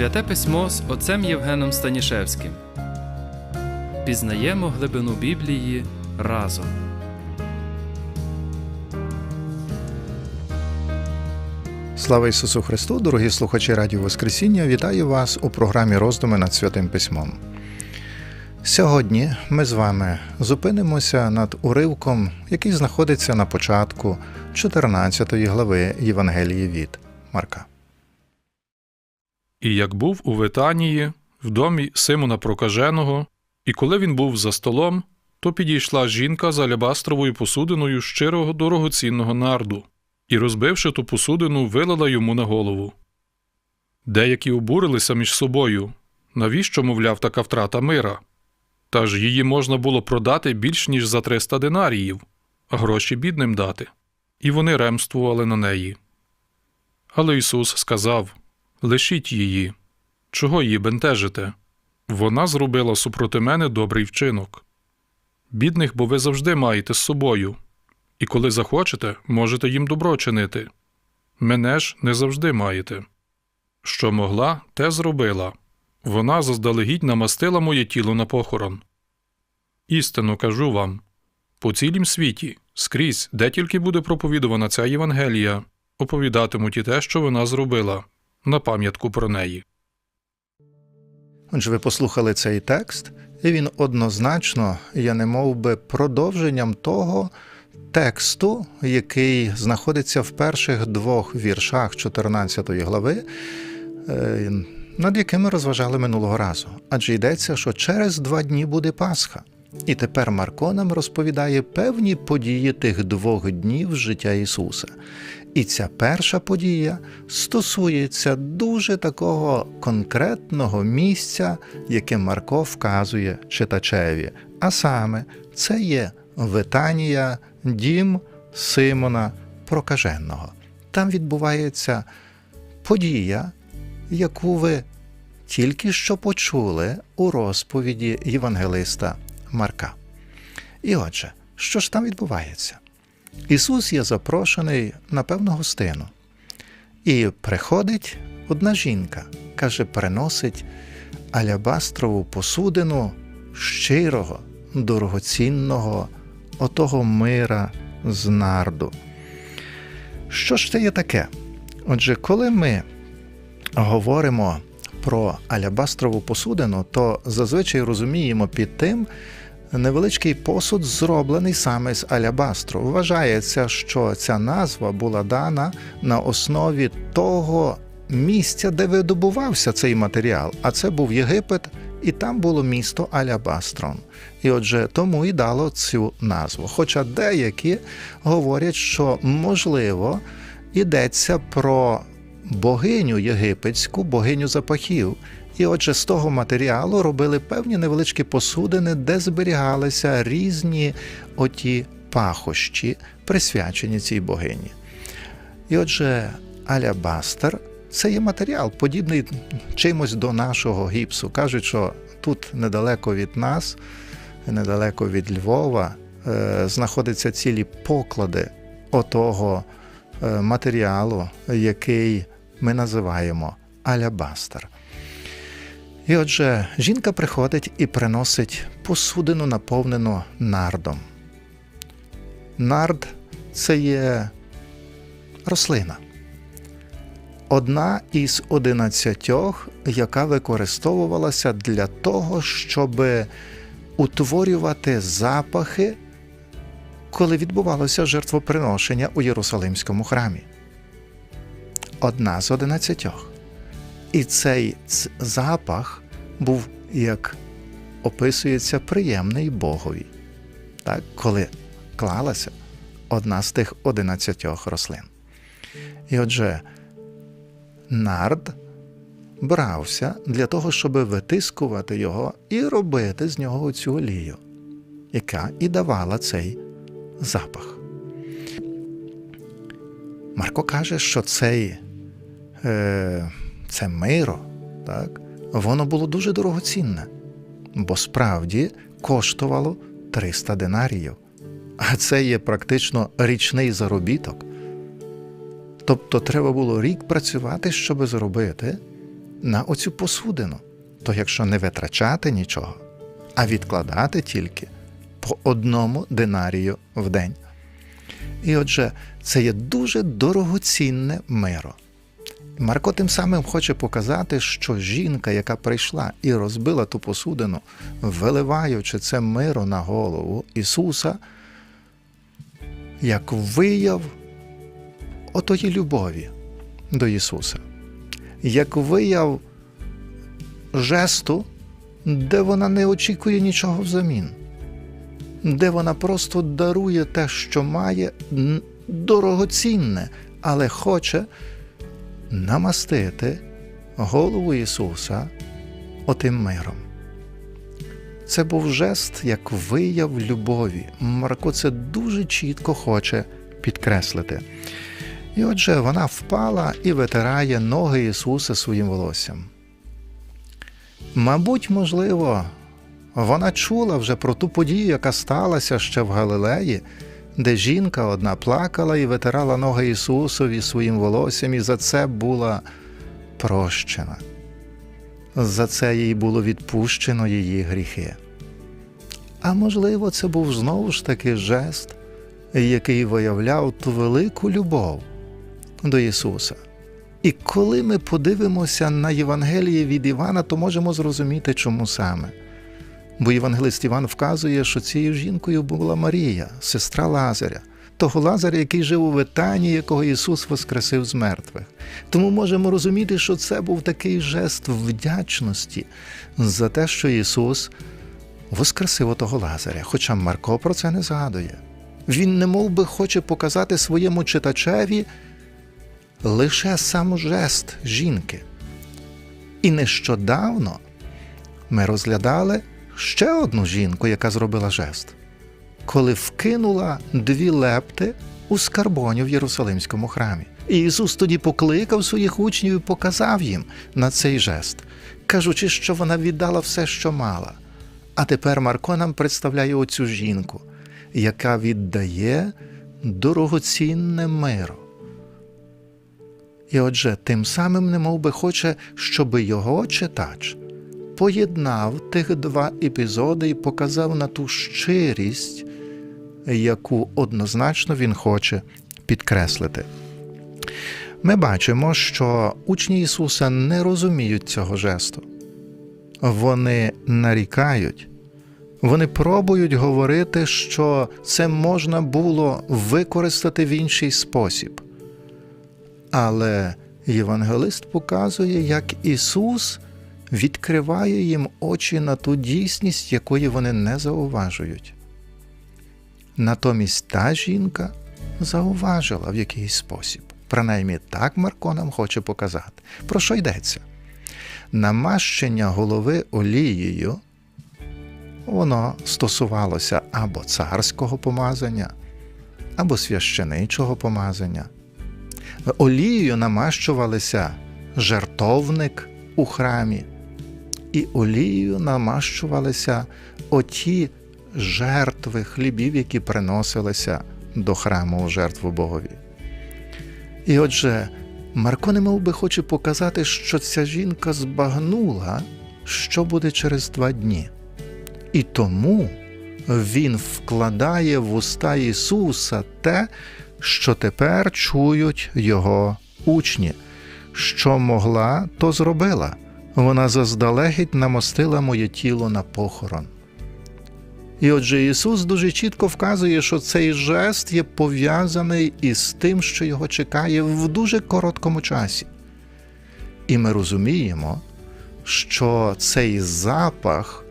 Святе письмо з отцем Євгеном Станішевським. Пізнаємо глибину Біблії разом. Слава Ісусу Христу, дорогі слухачі Радіо Воскресіння, вітаю вас у програмі роздуми над Святим Письмом. Сьогодні ми з вами зупинимося над уривком, який знаходиться на початку 14 глави Євангелії від Марка. І як був у Витанії, в домі Симона Прокаженого, і коли він був за столом, то підійшла жінка з алябастровою посудиною щирого дорогоцінного нарду, і, розбивши ту посудину, вилила йому на голову. Деякі обурилися між собою, навіщо, мовляв, така втрата мира? Та ж її можна було продати більш ніж за 300 динаріїв, а гроші бідним дати. І вони ремствували на неї. Але Ісус сказав Лишіть її. Чого її бентежите? Вона зробила супроти мене добрий вчинок. Бідних, бо ви завжди маєте з собою, і коли захочете, можете їм добро чинити. Мене ж не завжди маєте. Що могла, те зробила. Вона заздалегідь намастила моє тіло на похорон. Істинно кажу вам по цілім світі, скрізь, де тільки буде проповідувана ця Євангелія, оповідатимуть і те, що вона зробила, на пам'ятку про неї. Отже, ви послухали цей текст, і він однозначно є немов би продовженням того тексту, який знаходиться в перших двох віршах 14 глави, е, над якими розважали минулого разу. Адже йдеться, що через два дні буде Пасха. І тепер Марко нам розповідає певні події тих двох днів життя Ісуса. І ця перша подія стосується дуже такого конкретного місця, яке Марко вказує читачеві. А саме, це є Витанія, дім Симона Прокаженого. Там відбувається подія, яку ви тільки що почули у розповіді євангелиста Марка. І отже, що ж там відбувається? Ісус є запрошений на певну гостину. І приходить одна жінка, каже, приносить алябастрову посудину щирого, дорогоцінного, отого мира з нарду. Що ж це є таке? Отже, коли ми говоримо про алябастрову посудину, то зазвичай розуміємо під тим, Невеличкий посуд зроблений саме з алябастру. Вважається, що ця назва була дана на основі того місця, де видобувався цей матеріал, а це був Єгипет, і там було місто Алябастрон. І отже, тому і дало цю назву. Хоча деякі говорять, що можливо йдеться про богиню єгипетську, богиню запахів. І отже, з того матеріалу робили певні невеличкі посудини, де зберігалися різні оті пахощі, присвячені цій богині. І отже, алябастер це є матеріал, подібний чимось до нашого гіпсу. Кажуть, що тут недалеко від нас, недалеко від Львова, е, знаходяться цілі поклади отого е, матеріалу, який ми називаємо алябастер. І отже, жінка приходить і приносить посудину, наповнену нардом. Нард це є рослина. Одна із одинадцятьох, яка використовувалася для того, щоб утворювати запахи, коли відбувалося жертвоприношення у Єрусалимському храмі. Одна з одинадцятьох. І цей запах був, як описується, приємний Богові, так, коли клалася одна з тих одинадцятьох рослин. І отже, нард брався для того, щоб витискувати його і робити з нього цю олію, яка і давала цей запах. Марко каже, що цей. Е, це миро, так, воно було дуже дорогоцінне, бо справді коштувало 300 динаріїв. А це є практично річний заробіток. Тобто треба було рік працювати, щоб зробити на оцю посудину. То якщо не витрачати нічого, а відкладати тільки по одному динарію в день. І отже, це є дуже дорогоцінне миро. Марко тим самим хоче показати, що жінка, яка прийшла і розбила ту посудину, виливаючи це миро на голову Ісуса, як вияв отої любові до Ісуса, як вияв жесту, де вона не очікує нічого взамін, де вона просто дарує те, що має дорогоцінне, але хоче намастити голову Ісуса отим миром. Це був жест як вияв любові. Марко це дуже чітко хоче підкреслити. І отже, вона впала і витирає ноги Ісуса своїм волоссям. Мабуть, можливо, вона чула вже про ту подію, яка сталася ще в Галилеї, де жінка одна плакала і витирала ноги Ісусові своїм волоссям, і за це була прощена. За це їй було відпущено її гріхи. А можливо, це був знову ж таки жест, який виявляв ту велику любов до Ісуса. І коли ми подивимося на Євангеліє від Івана, то можемо зрозуміти, чому саме. Бо євангелист Іван вказує, що цією жінкою була Марія, сестра Лазаря, того Лазаря, який жив у Витані, якого Ісус воскресив з мертвих. Тому можемо розуміти, що це був такий жест вдячності за те, що Ісус воскресив отого Лазаря, хоча Марко про це не згадує. Він не би хоче показати своєму читачеві лише сам жест жінки. І нещодавно ми розглядали ще одну жінку, яка зробила жест, коли вкинула дві лепти у скарбоню в Єрусалимському храмі. І Ісус тоді покликав своїх учнів і показав їм на цей жест, кажучи, що вона віддала все, що мала. А тепер Марко нам представляє оцю жінку, яка віддає дорогоцінне миро. І отже, тим самим немов би хоче, щоб його читач поєднав тих два епізоди і показав на ту щирість, яку однозначно він хоче підкреслити. Ми бачимо, що учні Ісуса не розуміють цього жесту. Вони нарікають, вони пробують говорити, що це можна було використати в інший спосіб. Але євангелист показує, як Ісус відкриває їм очі на ту дійсність, якої вони не зауважують. Натомість та жінка зауважила в якийсь спосіб. Принаймні так Марко нам хоче показати. Про що йдеться? Намащення голови олією, воно стосувалося або царського помазання, або священичого помазання. Олією намащувалися жертовник у храмі, і олією намащувалися оті жертви хлібів, які приносилися до храму у жертву Богові. І отже, Марко немов би хоче показати, що ця жінка збагнула, що буде через два дні. І тому він вкладає в уста Ісуса те, що тепер чують його учні. Що могла, то зробила. Вона заздалегідь намостила моє тіло на похорон. І отже, Ісус дуже чітко вказує, що цей жест є пов'язаний із тим, що його чекає в дуже короткому часі. І ми розуміємо, що цей запах,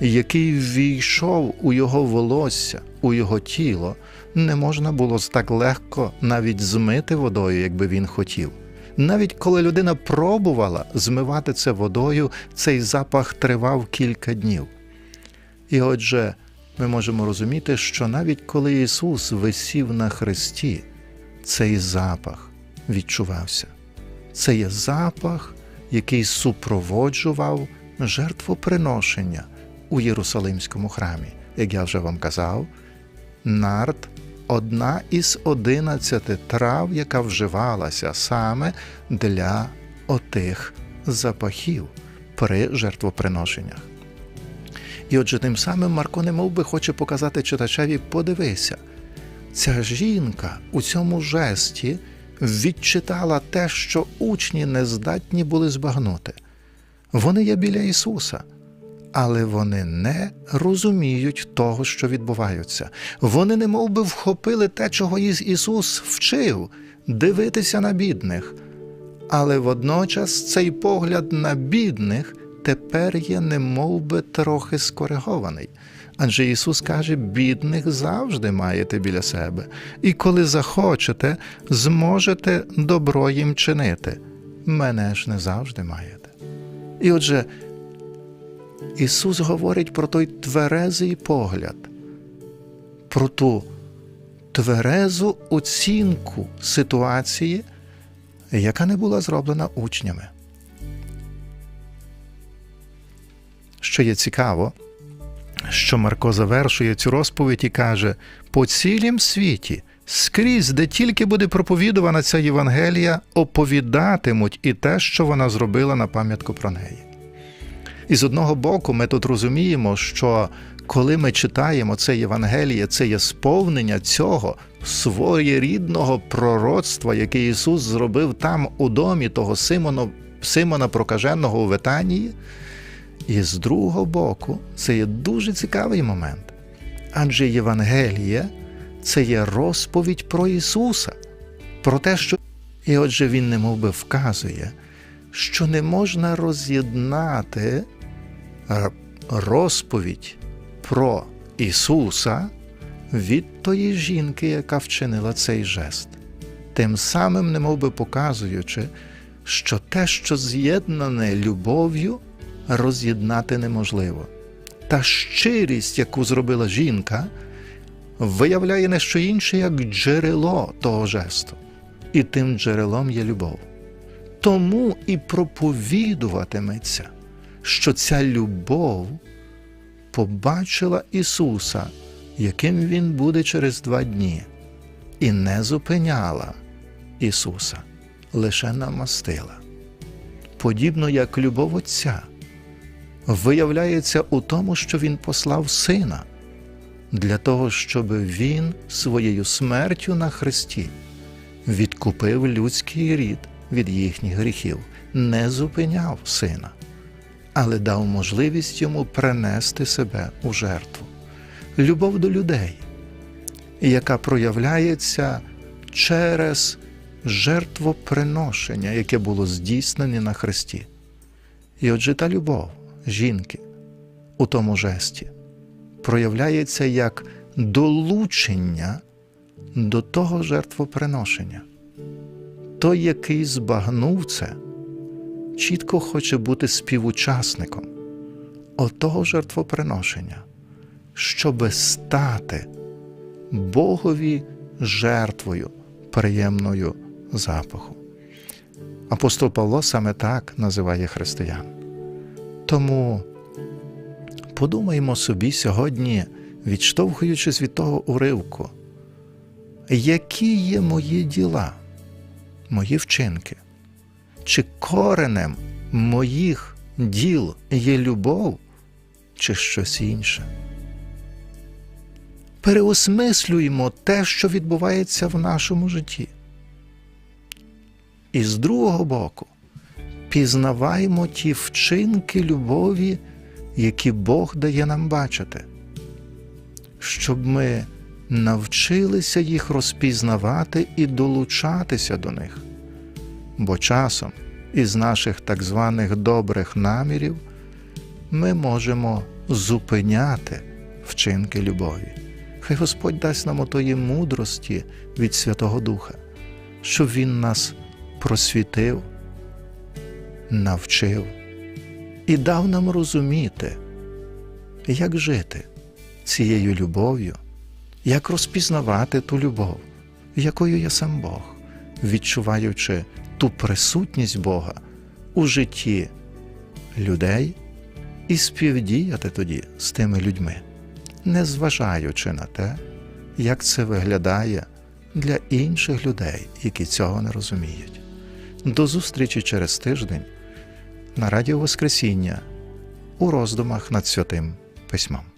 який ввійшов у його волосся, у його тіло, не можна було так легко навіть змити водою, якби він хотів. Навіть коли людина пробувала змивати це водою, цей запах тривав кілька днів. І отже, ми можемо розуміти, що навіть коли Ісус висів на хресті, цей запах відчувався. Це є запах, який супроводжував жертвоприношення у Єрусалимському храмі. Як я вже вам казав, нард одна із одинадцяти трав, яка вживалася саме для отих запахів при жертвоприношеннях. І отже, тим самим Марко не би хоче показати читачеві, подивися, ця жінка у цьому жесті відчитала те, що учні не здатні були збагнути. Вони є біля Ісуса, але вони не розуміють того, що відбувається. Вони не мов би вхопили те, чого Ісус вчив дивитися на бідних. Але водночас цей погляд на бідних тепер є немов би трохи скоригований. Адже Ісус каже, бідних завжди маєте біля себе, і коли захочете, зможете добро їм чинити. Мене ж не завжди маєте. І отже, Ісус говорить про той тверезий погляд, про ту тверезу оцінку ситуації, яка не була зроблена учнями. Що є цікаво, що Марко завершує цю розповідь і каже: по цілім світі, скрізь, де тільки буде проповідувана ця Євангелія, оповідатимуть і те, що вона зробила на пам'ятку про неї. І з одного боку, ми тут розуміємо, що коли ми читаємо це Євангеліє, це є сповнення цього своєрідного пророцтва, яке Ісус зробив там у домі того Симона, Симона Прокаженого у Ветанії. І з другого боку, це є дуже цікавий момент. Адже Євангеліє це є розповідь про Ісуса, про те, що. І отже, Він немов би вказує, що не можна роз'єднати розповідь про Ісуса від тої жінки, яка вчинила цей жест, тим самим немов би показуючи, що те, що з'єднане любов'ю, роз'єднати неможливо. Та щирість, яку зробила жінка, виявляє не що інше, як джерело того жесту. І тим джерелом є любов. Тому і проповідуватиметься, що ця любов побачила Ісуса, яким Він буде через два дні, і не зупиняла Ісуса, лише намастила. Подібно як любов Отця виявляється у тому, що Він послав Сина для того, щоб Він своєю смертю на Христі відкупив людський рід від їхніх гріхів, не зупиняв сина, але дав можливість йому принести себе у жертву. Любов до людей, яка проявляється через жертвоприношення, яке було здійснене на Христі. І отже, та любов жінки у тому жесті проявляється як долучення до того жертвоприношення. Той, який збагнув це, чітко хоче бути співучасником отого жертвоприношення, щоби стати Богові жертвою приємною запаху. Апостол Павло саме так називає християн. Тому подумаймо собі сьогодні, відштовхуючись від того уривку, які є мої діла, мої вчинки, чи коренем моїх діл є любов, чи щось інше. Переосмислюємо те, що відбувається в нашому житті. І з другого боку, пізнаваємо ті вчинки любові, які Бог дає нам бачити, щоб ми навчилися їх розпізнавати і долучатися до них. Бо часом із наших так званих добрих намірів ми можемо зупиняти вчинки любові. Хай Господь дасть нам отої мудрості від Святого Духа, щоб Він нас просвітив, навчив і дав нам розуміти, як жити цією любов'ю, як розпізнавати ту любов, якою є сам Бог, відчуваючи ту присутність Бога у житті людей і співдіяти тоді з тими людьми, не зважаючи на те, як це виглядає для інших людей, які цього не розуміють. До зустрічі через тиждень на Радіо Воскресіння у роздумах над святим письмом.